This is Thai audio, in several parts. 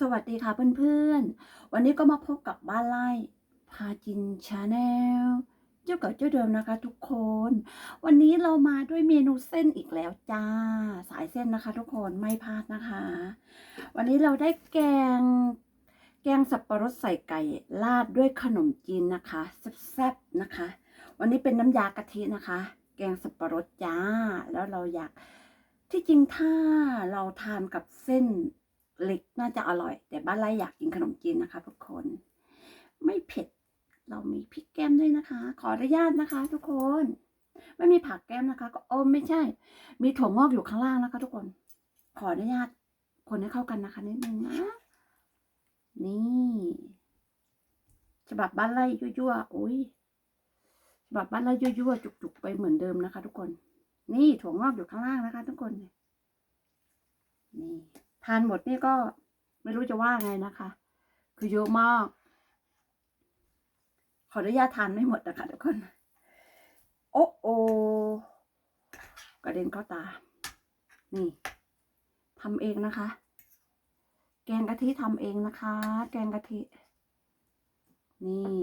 สวัสดีค่ะเพื่อนๆ วันนี้ก็มาพบกับบ้านไร่พาจินชาแนลเจ้าเก่าเจ้าเดิมนะคะทุกคน วันนี้เรามาด้วยเมนูเส้นอีกแล้วจ้า สายเส้นนะคะ ทุกคนไม่พลาดนะคะ วันนี้เราได้แกงแกงสับปะรดใส่ไก่ราดด้วยขนมจีนนะคะแซ่บๆนะคะ วันนี้เป็นน้ำยากะทินะคะ แกงสับปะรดจ้า แล้วเราอยากที่จริงถ้าเราทานกับเส้น เล็กน่าจะอร่อย แต่บ้านไร่อยากกินขนมจีนนะคะ ทุกคน ไม่เผ็ด เรามีพริกแก้มด้วยนะคะ ขออนุญาตนะคะ ทุกคน ไม่มีผักแก้มนะคะ ก็โอ้ไม่ใช่ มีถั่วงอกอยู่ข้างล่างนะคะ ทุกคน ขออนุญาตคนให้เข้ากันนะคะนิดนึงนะนี่ฉบับบ้านไร่ยั่วๆโอ้ยฉบับบ้านไร่ยั่วๆจุกๆไปเหมือนเดิมนะคะ ทุกคน นี่ถั่วงอกอยู่ข้างล่างนะคะ ทุกคนนี่ ทานหมดนี่ก็ไม่รู้จะว่าไงนะคะ คือเยอะมาก ขออนุญาตทานไม่หมดนะคะทุกคน โอ้โอกระเด็นเข้าตา นี่ทำเองนะคะ แกงกะทิทำเองนะคะ แกงกะทิ นี่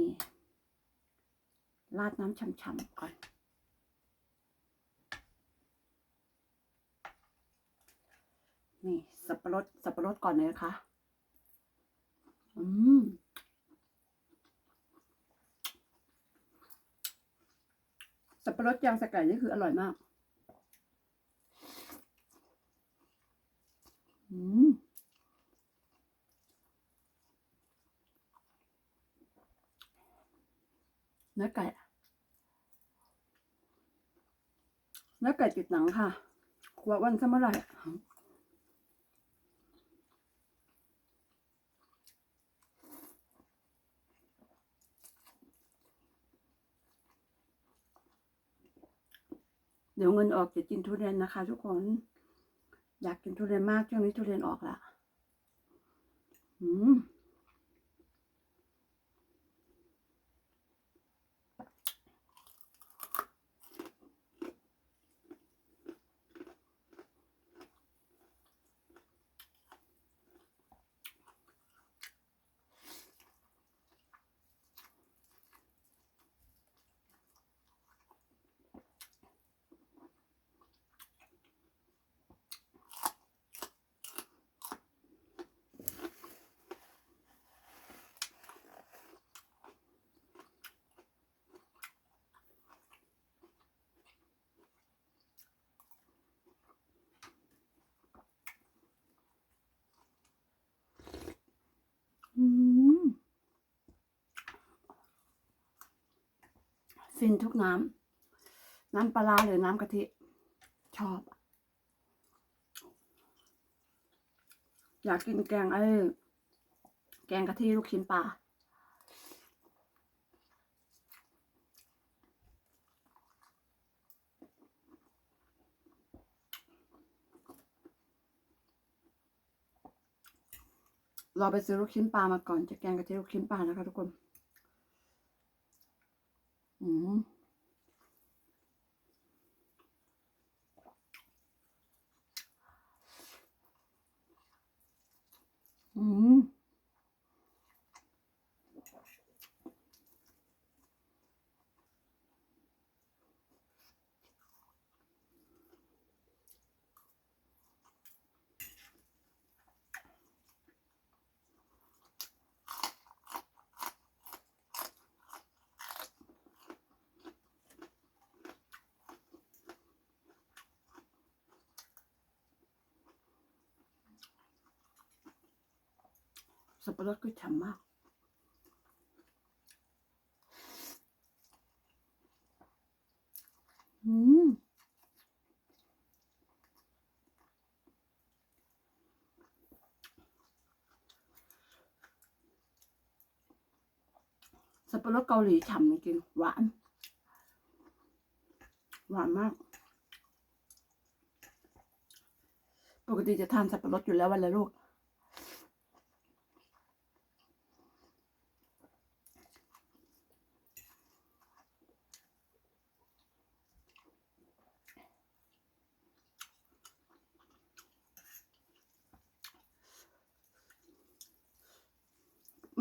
ราดน้ำช่ำๆก่อน นี่สับปะรดสับปะรดก่อนเลยนะคะ อืมสับปะรดยางสกัดนี่คืออร่อยมาก อืมเนื้อไก่เนื้อไก่ติดหนังค่ะครัววันซะเมื่อไหร่ ดี๋ยวเงินออกจะกินทุเรียนนะคะ ทุกคน อยากกินทุเรียนมากช่วงนี้ทุเรียนออกละอืม อืม ฟินทุกน้ำ น้ำปลาหรือน้ำกะทิ ชอบ อยากกินแกงไอ้แกงกะทิลูกชิ้นปลาเราไปซื้อลูกชิ้นปลามาก่อนจะแกงกะทิลูกชิ้นปลานะคะทุกคน อืม อืม สับปะรดก็ฉ่ำมาก อืมสับปะรดเกาหลีฉ่ำจริงหวาน หวานมาก ปกติจะทานสับปะรดอยู่แล้ววันละลูก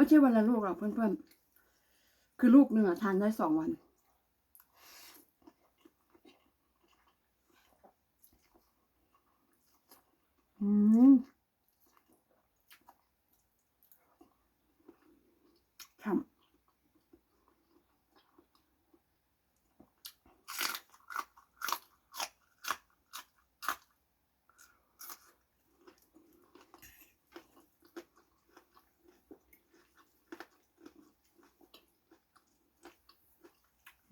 ไม่ใช่วันละลูกหรอกเพื่อนๆ คือลูกหนึ่งอะทานได้สองวัน อืมฉ่ำ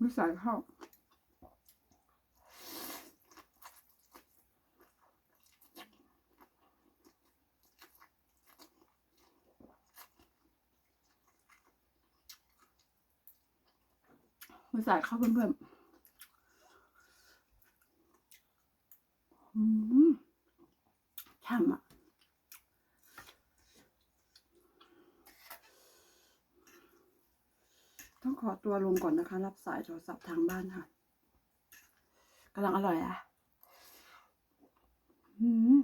ไม่ใส่ข้าวไมาใส่ข้าวเพื่อนๆอืมช่ำอะ อตัวลงก่อนนะคะ รับสายโทรศัพท์ทางบ้านค่ะกำลังอร่อยอะอืม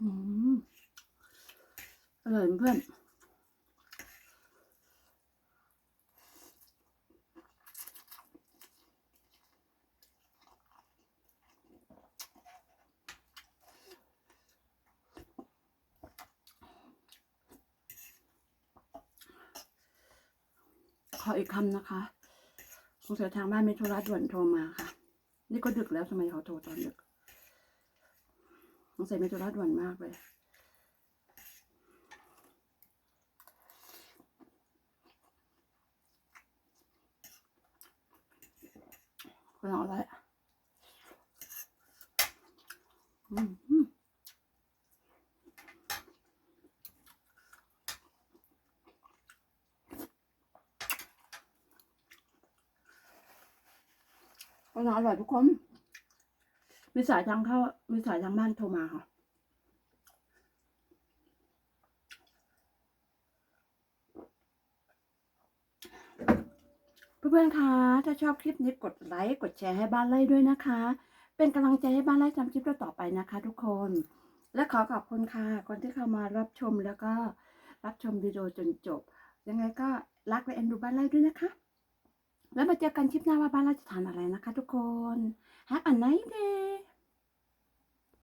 อืมอร่อยเพื่อน ขออีกคำนะคะสงสัยทางบ้านมีธุระด่วนโทรมาค่ะ นี่ก็ดึกแล้วทำไมเขาโทรตอนดึกสงสัยมีธุระด่วนมากเลยคนเอาอะไรอะอืมอืม คนเอาอร่อยทุกคน มีสายทางเข้า มีสายทางบ้านโทรมาค่ะ เพื่อนๆคะ ถ้าชอบคลิปนี้กดไลค์ กดแชร์ให้บ้านไล่ด้วยนะคะ เป็นกำลังใจให้บ้านไล่ทำคลิปต่อไปนะคะ ทุกคน และขอขอบคุณค่ะ คนที่เข้ามารับชมแล้วก็รับชมวิดีโอจนจบ ยังไงก็รักและเอ็นดูบ้านไล่ด้วยนะคะ แล้วมาเจอกันคลิปหน้าว่าบ้านเราจะทานอะไรนะคะทุกคน Have a nice day